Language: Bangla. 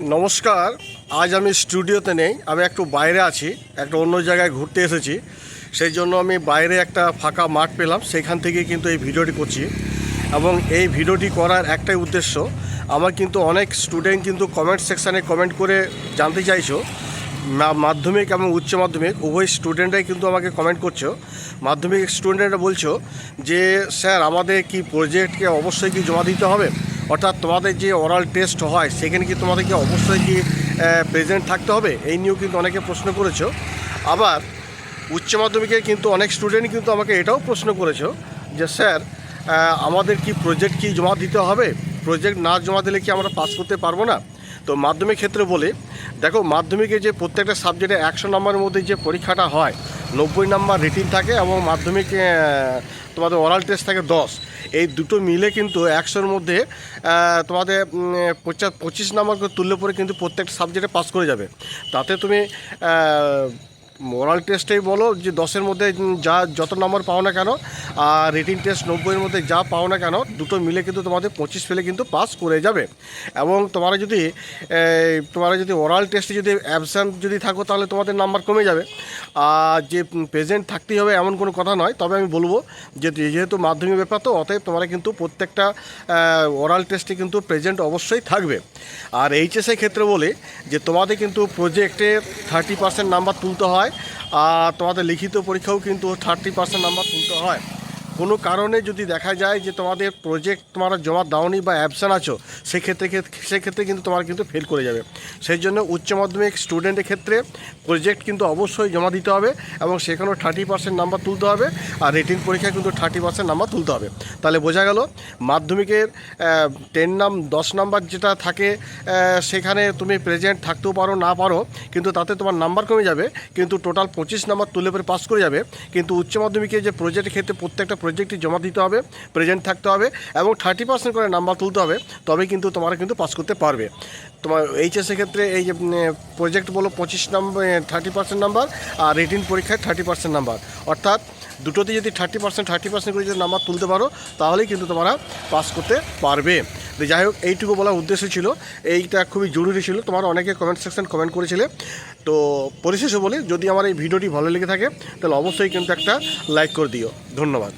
নমস্কার, আজ আমি স্টুডিওতে নেই, আমি একটু বাইরে আছি, একটা অন্য জায়গায় ঘুরতে এসেছি, সেই জন্য আমি বাইরে একটা ফাঁকা মাঠ পেলাম সেখান থেকে কিন্তু এই ভিডিওটি করছি। এবং এই ভিডিওটি করার একটাই উদ্দেশ্য, আমার কিন্তু অনেক স্টুডেন্ট কিন্তু কমেন্ট সেকশানে কমেন্ট করে জানতে চাইছো মাধ্যমিক এবং উচ্চ মাধ্যমিক, উভয় স্টুডেন্টরাই কিন্তু আমাকে কমেন্ট করছ। মাধ্যমিক স্টুডেন্টরা বলছো যে, স্যার, আমাদের কি প্রজেক্টকে অবশ্যই কি জমা দিতে হবে? অর্থাৎ তোমাদের যে ওরাল টেস্ট হয়, সেখানে কি তোমাদেরকে অবশ্যই কি প্রেজেন্ট থাকতে হবে? এই নিয়েও কিন্তু অনেকে প্রশ্ন করেছ। আবার, উচ্চ মাধ্যমিকের কিন্তু অনেক স্টুডেন্ট কিন্তু আমাকে এটাও প্রশ্ন করেছ যে, স্যার আমাদের কি প্রজেক্ট কি জমা দিতে হবে? প্রজেক্ট না জমা দিলে কি আমরা পাস করতে পারব না? তো মাধ্যমিক ক্ষেত্রে বলে, দেখো, মাধ্যমিকে যে প্রত্যেকটা সাবজেক্টে একশো নম্বরের মধ্যে যে পরীক্ষাটা হয় নব্বই নাম্বার রিটিন থাকে এবং মাধ্যমিক তোমাদের ওরাল টেস্ট থাকে দশ। এই দুটো মিলে কিন্তু একশোর মধ্যে তোমাদের পঁচিশ নম্বর তুললে পরে কিন্তু প্রত্যেকটা সাবজেক্টে পাস করে যাবে। তাতে তুমি মোরাল টেস্টেই বলো যে দশের মধ্যে যা যত নম্বর পাও না কেন, আর রিটিন টেস্ট নব্বইয়ের মধ্যে যা পাও না কেন, দুটো মিলে কিন্তু তোমাদের পঁচিশ ফেলে কিন্তু পাস করে যাবে। এবং তোমরা যদি তোমরা যদি ওরাল টেস্টে যদি অ্যাবসেন্ট যদি থাকো, তাহলে তোমাদের নাম্বার কমে যাবে। আর যে প্রেজেন্ট থাকতেই হবে এমন কোনো কথা নয়, তবে আমি বলব যে যেহেতু মাধ্যমিক ব্যাপার, তো অতএব তোমরা কিন্তু প্রত্যেকটা ওরাল টেস্টে কিন্তু প্রেজেন্ট অবশ্যই থাকবে। আর এইচএসের ক্ষেত্রে বলে যে তোমাদের কিন্তু প্রজেক্টে থার্টি পার্সেন্ট নাম্বার তুলতে হয়, আর তোমাদের লিখিত পরীক্ষাও কিন্তু থার্টি পার্সেন্ট নাম্বার তুলতে হয়। কোনো কারণে যদি দেখা যায় যে তোমাদের প্রজেক্ট তোমরা জমা দাওনি বা অ্যাবসেন্ট আছো, সেক্ষেত্রে সেক্ষেত্রে কিন্তু তোমার কিন্তু ফেল করে যাবে। সেই জন্য উচ্চ মাধ্যমিক স্টুডেন্টের ক্ষেত্রে প্রজেক্ট কিন্তু অবশ্যই জমা দিতে হবে এবং সেখানেও থার্টি পার্সেন্ট নাম্বার তুলতে হবে আর রেটিং পরীক্ষায় কিন্তু থার্টি পার্সেন্ট নাম্বার তুলতে হবে। তাহলে বোঝা গেল, মাধ্যমিকের টেন নাম, দশ নাম্বার যেটা থাকে সেখানে তুমি প্রেজেন্ট থাকতেও পারো, না পারো, কিন্তু তাতে তোমার নাম্বার কমে যাবে, কিন্তু টোটাল পঁচিশ নাম্বার তুলে পরে পাস করে যাবে। কিন্তু উচ্চ মাধ্যমিকে যে প্রজেক্টের ক্ষেত্রে প্রত্যেকটা প্রজেক্টই জমা দিতে হবে প্রেজেন্ট থাকতে হবে এবং থার্টি পার্সেন্ট করে নাম্বার তুলতে হবে, তবে কিন্তু তোমরা কিন্তু পাস করতে পারবে। তোমার এইচএসের ক্ষেত্রে এই যে প্রজেক্ট বলো পঁচিশ নাম্বার থার্টি পার্সেন্ট নাম্বার আর রিটিন পরীক্ষায় থার্টি পার্সেন্ট নাম্বার অর্থাৎ দুটোতে যদি থার্টি পার্সেন্ট থার্টি পার্সেন্ট করে যদি নাম্বার তুলতে পারো, তাহলেই কিন্তু তোমরা পাস করতে পারবে। তো যাই হোক, এইটুকু বলার উদ্দেশ্য ছিল। এইটা খুবই জরুরি ছিল। তোমার অনেকে কমেন্ট সেকশন কমেন্ট করেছিলে। তো পরিশেষে বলি, যদি আমার এই ভিডিওটি ভালো লেগে থাকে, তাহলে অবশ্যই কিন্তু একটা লাইক করে দিও। ধন্যবাদ।